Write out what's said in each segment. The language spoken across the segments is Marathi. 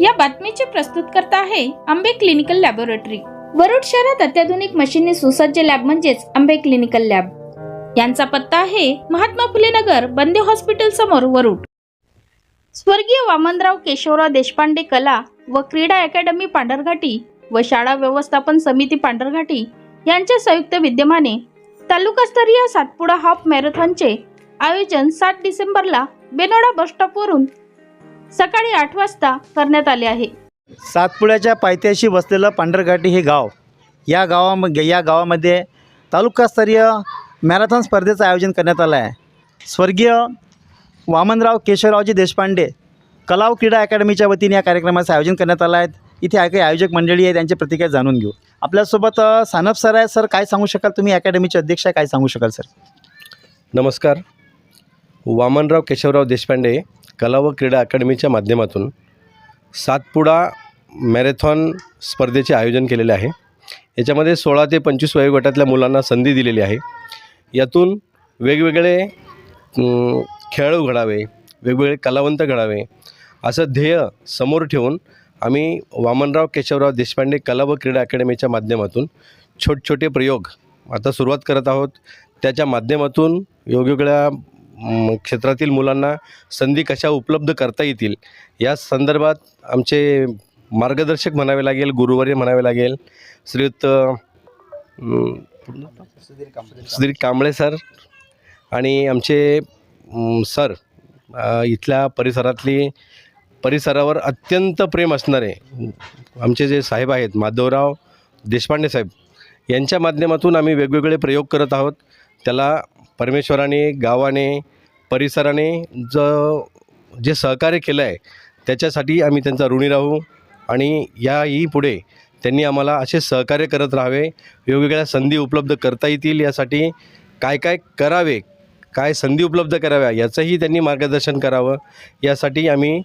या बातमीचे प्रस्तुत करता आहे आंबे क्लिनिकल लॅबोरेटरी. वरुड शहरात अत्याधुनिक मशीनने सुसज्ज लॅब म्हणजेच आंबे क्लिनिकल लॅब. यांचा पत्ता आहे महात्मा फुले नगर बंदे हॉस्पिटल समोर वरुड. स्वर्गीय वामनराव केशवराव देशपांडे कला व क्रीडा अकॅडमी पांढरघाटी व शाळा व्यवस्थापन समिती पांढरघाटी यांच्या संयुक्त विद्यमाने तालुकास्तरीय सातपुडा हाफ मॅरेथॉनचे आयोजन सात डिसेंबरला बेनोडा बस स्टॉपवरून सकाळी आठ वाजता करण्यात आले आहे. सातपुड्याच्या पायथ्याशी वसलेलं पांढरघाटी हे गाव. या गावाम या गावामध्ये तालुकास्तरीय मॅरेथॉन स्पर्धेचं आयोजन करण्यात आलं आहे. स्वर्गीय वामनराव केशवरावजी देशपांडे कला व क्रीडा अकॅडमीच्या वतीने या कार्यक्रमाचं आयोजन करण्यात आलं आहे. इथे काही आयोजक मंडळी आहे त्यांची प्रतिक्रिया जाणून घेऊ. आपल्यासोबत सानप सर आहे. सर काय सांगू शकाल तुम्ही? अकॅडमीचे अध्यक्ष आहे काय सांगू शकाल सर? नमस्कार. वामनराव केशवराव देशपांडे कला व क्रीडा अकॅडमीच्या माध्यमातून सातपुडा मॅरेथॉन स्पर्धेचे आयोजन केलेले आहे. याच्यामध्ये सोळा ते पंचवीस वयोगटातल्या मुलांना संधी दिलेली आहे. यातून वेगवेगळे खेळाडू घडावे वेगवेगळे कलावंत घडावे असं ध्येय समोर ठेवून आम्ही वामनराव केशवराव देशपांडे कला व क्रीडा अकॅडमीच्या माध्यमातून छोटे प्रयोग आता सुरुवात करत आहोत. त्याच्या माध्यमातून वेगवेगळ्या क्षेत्रातील मुलांना संधी कशा उपलब्ध करता येतील या संदर्भात आमचे मार्गदर्शक म्हणावे लागेल गुरुवर्य म्हणावे लागेल. श्रीयुत सुधीर कांबळे सर आणि आमचे सर इथल्या परिसरातली परिसरावर अत्यंत प्रेम असणारे आमचे जे साहेब आहेत माधवराव देशपांडे साहेब यांच्या माध्यमातून आम्ही वेगवेगळे प्रयोग करत आहोत. त्याला परमेश्वराने गावाने परिसराने ज जे सहकार्य केलं आहे त्याच्यासाठी आम्ही त्यांचा ऋणी राहू आणि याही पुढे त्यांनी आम्हाला असे सहकार्य करत राहावे वेगवेगळ्या संधी उपलब्ध करता येतील यासाठी काय काय करावे काय संधी उपलब्ध कराव्या याचंही त्यांनी मार्गदर्शन करावं. यासाठी आम्ही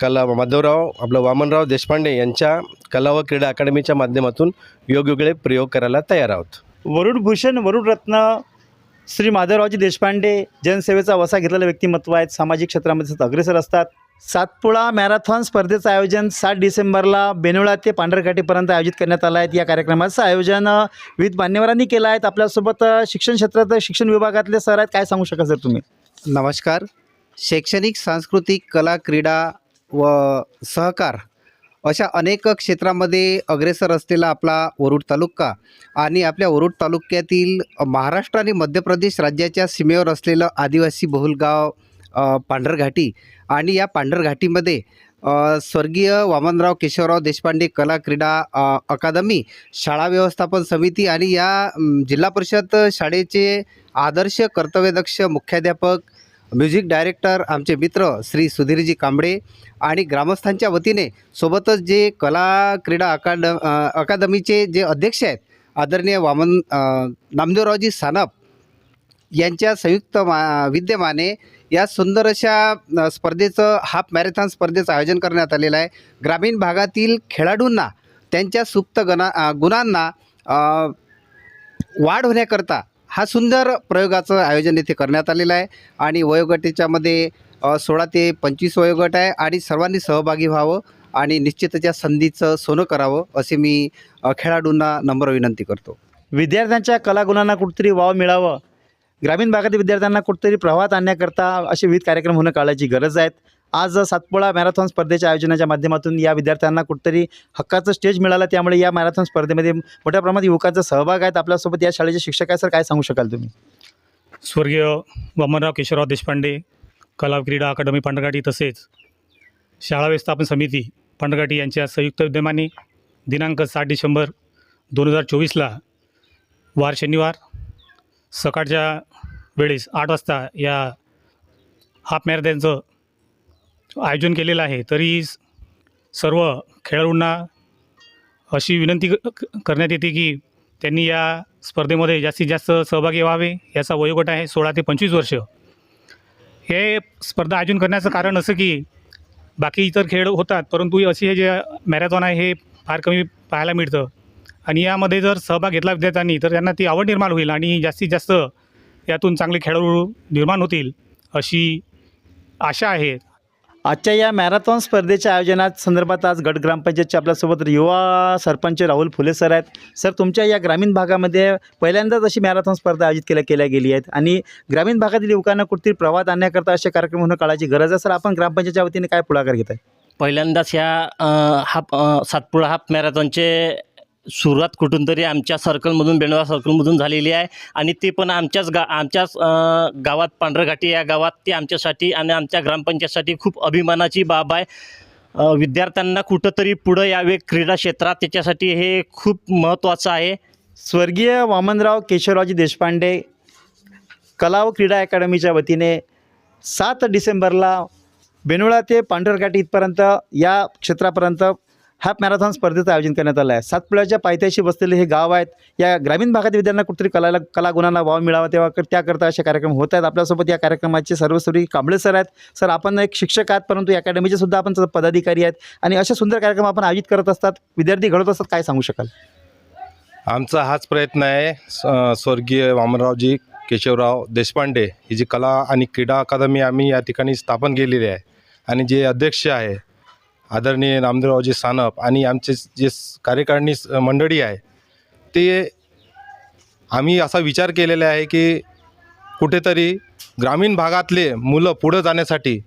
कला माधवराव आपलं वामनराव देशपांडे यांच्या कला व क्रीडा अकादमीच्या माध्यमातून वेगवेगळे प्रयोग करायला तयार आहोत. वरुण भूषण वरुड रत्न श्री माधवरावजी देशपांडे जनसेवेचा वसा घेतलेलं व्यक्तिमत्व आहेत. सामाजिक क्षेत्रामध्ये अग्रेसर असतात. सातपुडा मॅरेथॉन स्पर्धेचं आयोजन सात डिसेंबरला बेनोळा ते पांढरघाटीपर्यंत आयोजित करण्यात आलं आहे. या कार्यक्रमाचं आयोजन विविध मान्यवरांनी केलं आहे. आपल्यासोबत शिक्षण क्षेत्रात शिक्षण विभागातले सर आहेत. काय सांगू शकाल सर तुम्ही? नमस्कार. शैक्षणिक सांस्कृतिक कला क्रीडा व सहकार अशा अनेक क्षेत्रामध्ये अग्रेसर असलेला आपला वरुड तालुका आणि आपल्या वरुड तालुक्यातील महाराष्ट्र आणि मध्य प्रदेश राज्याच्या सीमेवर असलेलं आदिवासी बहुल गाव पांढरघाटी आणि या पांढरघाटीमध्ये स्वर्गीय वामनराव केशवराव देशपांडे कला क्रीडा अकादमी शाळा व्यवस्थापन समिती आणि या जिल्हा परिषद शाळेचे आदर्श कर्तव्यदक्ष मुख्याध्यापक म्युझिक डायरेक्टर आमचे मित्र श्री सुधीरजी कांबळे आणि ग्रामस्थांच्या वतीने सोबतच जे कला क्रीडा अकाड अकादमीचे जे अध्यक्ष आहेत आदरणीय वामन नामदेवरावजी सानप यांच्या संयुक्त मा विद्यमाने या सुंदर अशा स्पर्धेचं हाफ मॅरेथॉन स्पर्धेचं आयोजन करण्यात आलेलं आहे. ग्रामीण भागातील खेळाडूंना त्यांच्या सुप्त गणा गुणांना वाढ होण्याकरता हा सुंदर प्रयोगाचं आयोजन इथे करण्यात आलेलं आहे. आणि वयोगटाच्यामध्ये सोळा ते पंचवीस वयोगट आहे आणि सर्वांनी सहभागी व्हावं आणि निश्चितच या संधीचं सोनं करावं असे मी खेळाडूंना नम्र विनंती करतो. विद्यार्थ्यांच्या कलागुणांना कुठेतरी वाव मिळावं. ग्रामीण भागातील विद्यार्थ्यांना कुठेतरी प्रवाहात आणण्याकरता असे विविध कार्यक्रम होणं काळाची गरज आहेत. आज सातपुडा मॅरेथॉन स्पर्धेच्या आयोजनाच्या माध्यमातून या विद्यार्थ्यांना कुठंतरी हक्काचं स्टेज मिळालं त्यामुळे या मॅरेथॉन स्पर्धेमध्ये मोठ्या प्रमाणात युवकांचा सहभाग आहेत आपल्यासोबत. या शाळेचे शिक्षक आहे सर काय सांगू शकाल तुम्ही? स्वर्गीय वामनराव केशवराव देशपांडे कला क्रीडा अकादमी पांढरघाटी तसेच शाळा व्यवस्थापन समिती पांढरघाटी यांच्या संयुक्त विद्यमाने दिनांक सात डिसेंबर दोन हजार चोवीसला वार शनिवार सकाळच्या वेळेस आठ वाजता या हाफ मॅरेथॉनचं आयोजन केलेलं आहे तरी सर्व खेळाडूंना अशी विनंती क- क- करण्यात येते की त्यांनी या स्पर्धेमध्ये जास्तीत जास्त सहभागी व्हावे याचा वयोगट आहे सोळा ते पंचवीस वर्ष. हे स्पर्धा आयोजन करण्याचं कारण असं की बाकी इतर खेळ होतात परंतु अशी हे जे मॅरेथॉन आहे हे फार कमी पाहायला मिळतं. आणि यामध्ये जर सहभाग घेतला विद्यार्थ्यांनी तर त्यांना ती आवड निर्माण होईल आणि जास्तीत जास्त यातून चांगले खेळाडू निर्माण होतील अशी आशा आहे. आजच्या या मॅरेथॉन स्पर्धेच्या आयोजनात संदर्भात आज गट ग्रामपंचायतचे आपल्यासोबत युवा सरपंच राहुल फुले सर आहेत. सर तुमच्या या ग्रामीण भागामध्ये पहिल्यांदाच अशी मॅरेथॉन स्पर्धा आयोजित केल्या केल्या गेली आहेत आणि ग्रामीण भागातील युवकांना कुठेतरी प्रवाद आणण्याकरता असे कार्यक्रम होणं काळाची गरज आहे? सर आपण ग्रामपंचायतच्या वतीने काय पुढाकार घेत आहे पहिल्यांदाच ह्या हाफ सातपुडा हाफ मॅरेथॉनचे सुरुवात कुठून तरी आमच्या सर्कलमधून बेंडवा सर्कलमधून झालेली आहे. आणि ते पण आमच्याच गा आमच्याच गावात पांढरघाटी या गावात ते आमच्यासाठी आणि आमच्या ग्रामपंचायतसाठी खूप अभिमानाची बाब आहे. विद्यार्थ्यांना कुठंतरी पुढं यावे क्रीडा क्षेत्रात त्याच्यासाठी हे खूप महत्त्वाचं आहे. स्वर्गीय वामनराव केशवरावजी देशपांडे कला व क्रीडा अकॅडमीच्या वतीने सात डिसेंबरला बेनोळा ते पांढरघाटी इथपर्यंत या क्षेत्रापर्यंत हाफ मॅरेथॉन स्पर्धेचं आयोजन करण्यात आलं आहे. सातपुड्याच्या पायथ्याशी बसलेले हे गाव आहेत. या ग्रामीण भागातील विद्यार्थ्यांना कुठेतरी कलाला कलागुणांना वाव मिळावा तेव्हा त्याकरता असे कार्यक्रम होत आहेत. आपल्यासोबत या कार्यक्रमाचे सर्वस्वरी कांबळे सर आहेत. सर आपण एक शिक्षक आहात परंतु या अकॅडमीचे सुद्धा आपण पदाधिकारी आहेत. आणि असे सुंदर कार्यक्रम आपण आयोजित करत असतात. विद्यार्थी घडवत असतात काय सांगू शकाल? आमचा हाच प्रयत्न आहे. स- स्वर्गीय वामनरावजी केशवराव देशपांडे ही जी कला आणि क्रीडा अकादमी आम्ही या ठिकाणी स्थापन केलेली आहे. आणि जे अध्यक्ष आहे आदरणीय नामदेवरावजी सानप आणि आमचे जे कार्यकारिणी स- मंडळी आहे ते आम्ही असा विचार केलेला आहे की कुठेतरी ग्रामीण भागातले मुलं पुढं जाण्यासाठी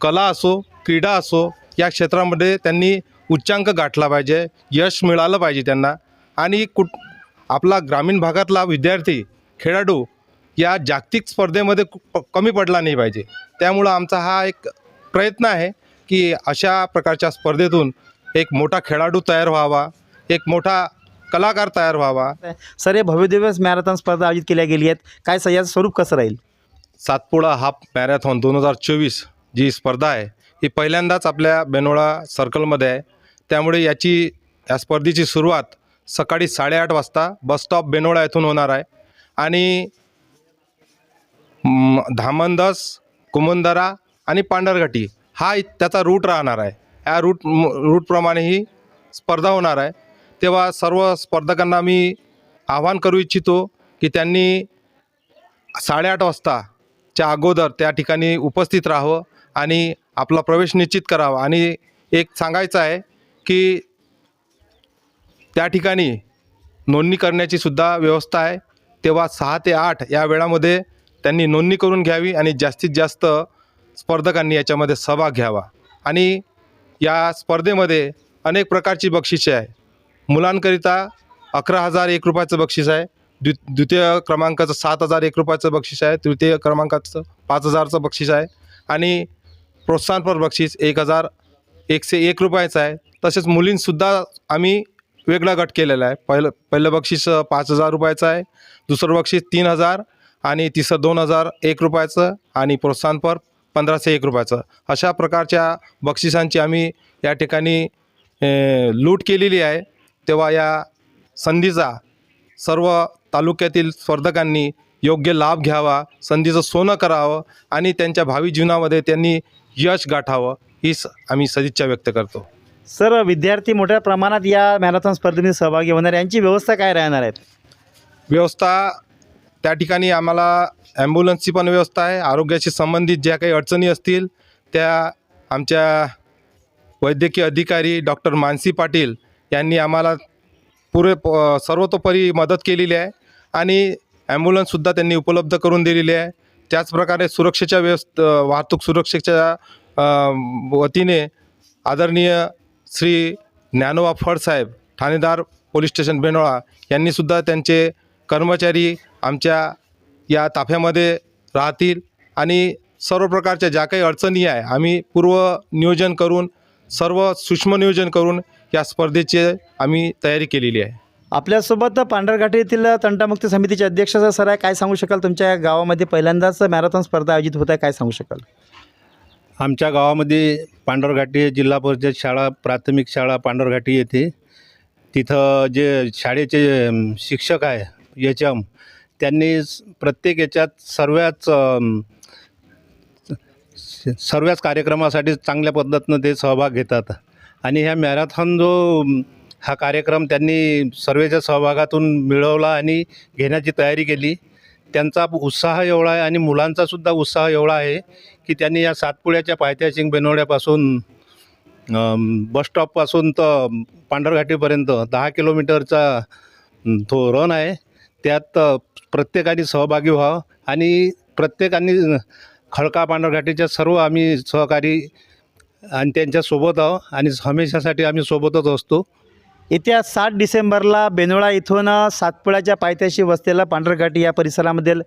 कला असो क्रीडा असो या क्षेत्रामध्ये त्यांनी उच्चांक गाठला पाहिजे यश मिळालं पाहिजे त्यांना. आणि कुठ आपला ग्रामीण भागातला विद्यार्थी खेळाडू या जागतिक स्पर्धेमध्ये प- कमी पडला नाही पाहिजे. त्यामुळं आमचा हा एक प्रयत्न आहे. की अशा प्रकारच्या स्पर्धेतून एक मोठा खेळाडू तयार व्हावा एक मोठा कलाकार तयार व्हावा. सर हे भव्यदिव्य मॅरेथॉन स्पर्धा आयोजित केल्या गेली आहेत. काय स- याचं स्वरूप कसं राहील? सातपुडा हाफ मॅरेथॉन दोन हजार चोवीस जी स्पर्धा आहे ही पहिल्यांदाच आपल्या बेनोळा सर्कलमध्ये आहे. त्यामुळे याची या स्पर्धेची सुरुवात सकाळी साडेआठ वाजता बसस्टॉप बेनोळा येथून होणार आहे. आणि म, धामणदस कुमुंदरा आणि पांढरघाटी हा त्याचा रूट राहणार आहे. या रूट रूटप्रमाणे ही स्पर्धा होणार आहे. तेव्हा सर्व स्पर्धकांना मी आवाहन करू इच्छितो की त्यांनी साडेआठ वाजताच्या अगोदर त्या ठिकाणी उपस्थित राहावं आणि आपला प्रवेश निश्चित करावा. आणि एक सांगायचं आहे की त्या ठिकाणी नोंदणी करण्याची सुद्धा व्यवस्था आहे. तेव्हा सहा ते आठ या वेळामध्ये त्यांनी नोंदणी करून घ्यावी आणि जास्तीत जास्त स्पर्धकांनी याच्यामध्ये सहभाग घ्यावा. आणि या स्पर्धेमध्ये अनेक प्रकारची बक्षिसे आहे मुलांकरिता अकरा हजार एक रुपयाचं बक्षीस आहे. द्वि द्वितीय क्रमांकाचं सात हजार एक रुपयाचं बक्षीस आहे. तृतीय क्रमांकाचं पाच हजारचं बक्षीस आहे. आणि प्रोत्साहनपर बक्षीस एक हजार एकशे एक रुपयाचं आहे. तसेच मुलींसुद्धा आम्ही वेगळा गट केलेला आहे. पहिलं पहिलं बक्षीस पाच हजार रुपयाचं आहे. दुसरं बक्षीस तीन हजार आणि तिसरं दोन हजार एक रुपयाचं आणि प्रोत्साहनपर पंधराशे एक रुपयाचं. अशा प्रकारच्या बक्षिसांची आम्ही या ठिकाणी लूट केलेली आहे. तेव्हा या संधीचा सर्व तालुक्यातील स्पर्धकांनी योग्य लाभ घ्यावा संधीचं सोनं करावं आणि त्यांच्या भावी जीवनामध्ये त्यांनी यश गाठावं हीच आम्ही सदिच्छा व्यक्त करतो. सर विद्यार्थी मोठ्या प्रमाणात या मॅरेथॉन स्पर्धेमध्ये सहभागी होणार यांची व्यवस्था काय राहणार आहेत व्यवस्था त्या ठिकाणी आम्हाला ॲम्ब्युलन्सची पण व्यवस्था आहे. आरोग्याशी संबंधित ज्या काही अडचणी असतील त्या आमच्या वैद्यकीय अधिकारी डॉक्टर मानसी पाटील यांनी आम्हाला पुरे प सर्वतोपरी मदत केलेली आहे आणि ॲम्ब्युलन्ससुद्धा त्यांनी उपलब्ध करून दिलेली आहे. त्याचप्रकारे सुरक्षेच्या व्यवस्थ वाहतूक सुरक्षेच्या वतीने आदरणीय श्री ज्ञानोबा फडसाहेब ठाणेदार पोलीस स्टेशन बेनोळा यांनीसुद्धा त्यांचे कर्मचारी आमच्या या ताफ्यामध्ये राहतील आणि सर्व प्रकारच्या ज्या काही अडचणी आहे आम्ही पूर्व नियोजन करून सर्व सूक्ष्म नियोजन करून या स्पर्धेची आम्ही तयारी केलेली आहे. आपल्यासोबत पांढरघाटी येथील तंटामुक्ती समितीचे अध्यक्ष सर आहे. काय सांगू शकाल तुमच्या या गावामध्ये पहिल्यांदाच मॅरेथॉन स्पर्धा आयोजित होत आहे? काय सांगू शकाल? आमच्या गावामध्ये पांढरघाटी जिल्हा परिषद शाळा प्राथमिक शाळा पांढरघाटी येथे. तिथं जे शाळेचे शिक्षक आहे एच एम त्यांनी प्रत्येक याच्यात सर्वच सर्वच कार्यक्रमासाठी चांगल्या पद्धतीनं ते सहभाग घेतात. आणि ह्या मॅरेथॉन जो हा कार्यक्रम त्यांनी सर्वेच्या सहभागातून मिळवला आणि घेण्याची तयारी केली. त्यांचा उत्साह एवढा आहे आणि मुलांचासुद्धा उत्साह एवढा आहे की त्यांनी या सातपुड्याच्या पायथ्याशिंग बेनोड्यापासून बसस्टॉपपासून तर पांढरघाटीपर्यंत दहा किलोमीटरचा तो रन आहे. त्यात प्रत्येकाने सहभागी व्हावं आणि प्रत्येकाने खडका पांढरघाटीच्या सर्व आम्ही सहकारी आणि त्यांच्यासोबत आहो आणि हमेशासाठी आम्ही सोबतच असतो. येत्या सात डिसेंबरला बेनोळा इथून सातपुड्याच्या पायथ्याशी वसलेल्या पांढरघाटी या परिसरामधील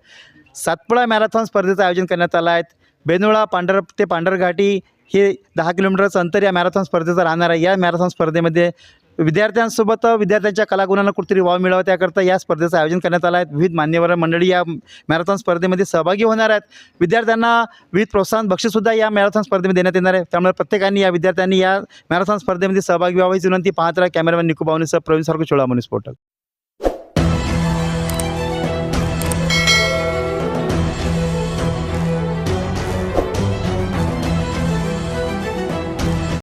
सातपुडा मॅरेथॉन स्पर्धेचं आयोजन करण्यात आलं आहे. बेनोळा पांढर ते पांढरघाटी हे दहा किलोमीटरचं अंतर या मॅरेथॉन स्पर्धेचं राहणार आहे. या मॅरेथॉन स्पर्धेमध्ये विद्यार्थ्यांसोबत विद्यार्थ्यांच्या कलागुणांना कुठेतरी वाव मिळावा त्याकरता या स्पर्धेचं आयोजन करण्यात आलं आहे. विविध मान्यवर मंडळी या मॅरेथॉन स्पर्धेमध्ये सहभागी होणार आहेत. विद्यार्थ्यांना विविध प्रोत्साहन बक्षीससुद्धा या मॅरेथॉन स्पर्धेमध्ये देण्यात येणार आहे. त्यामुळे प्रत्येकाने या विद्यार्थ्यांनी या मॅरेथॉन स्पर्धेमध्ये सहभागी व्हावी विनंती पाहत राहा. कॅमेरामॅन निकू बावनीसह प्रवीण सारखं चोळा मनीस पोर्टल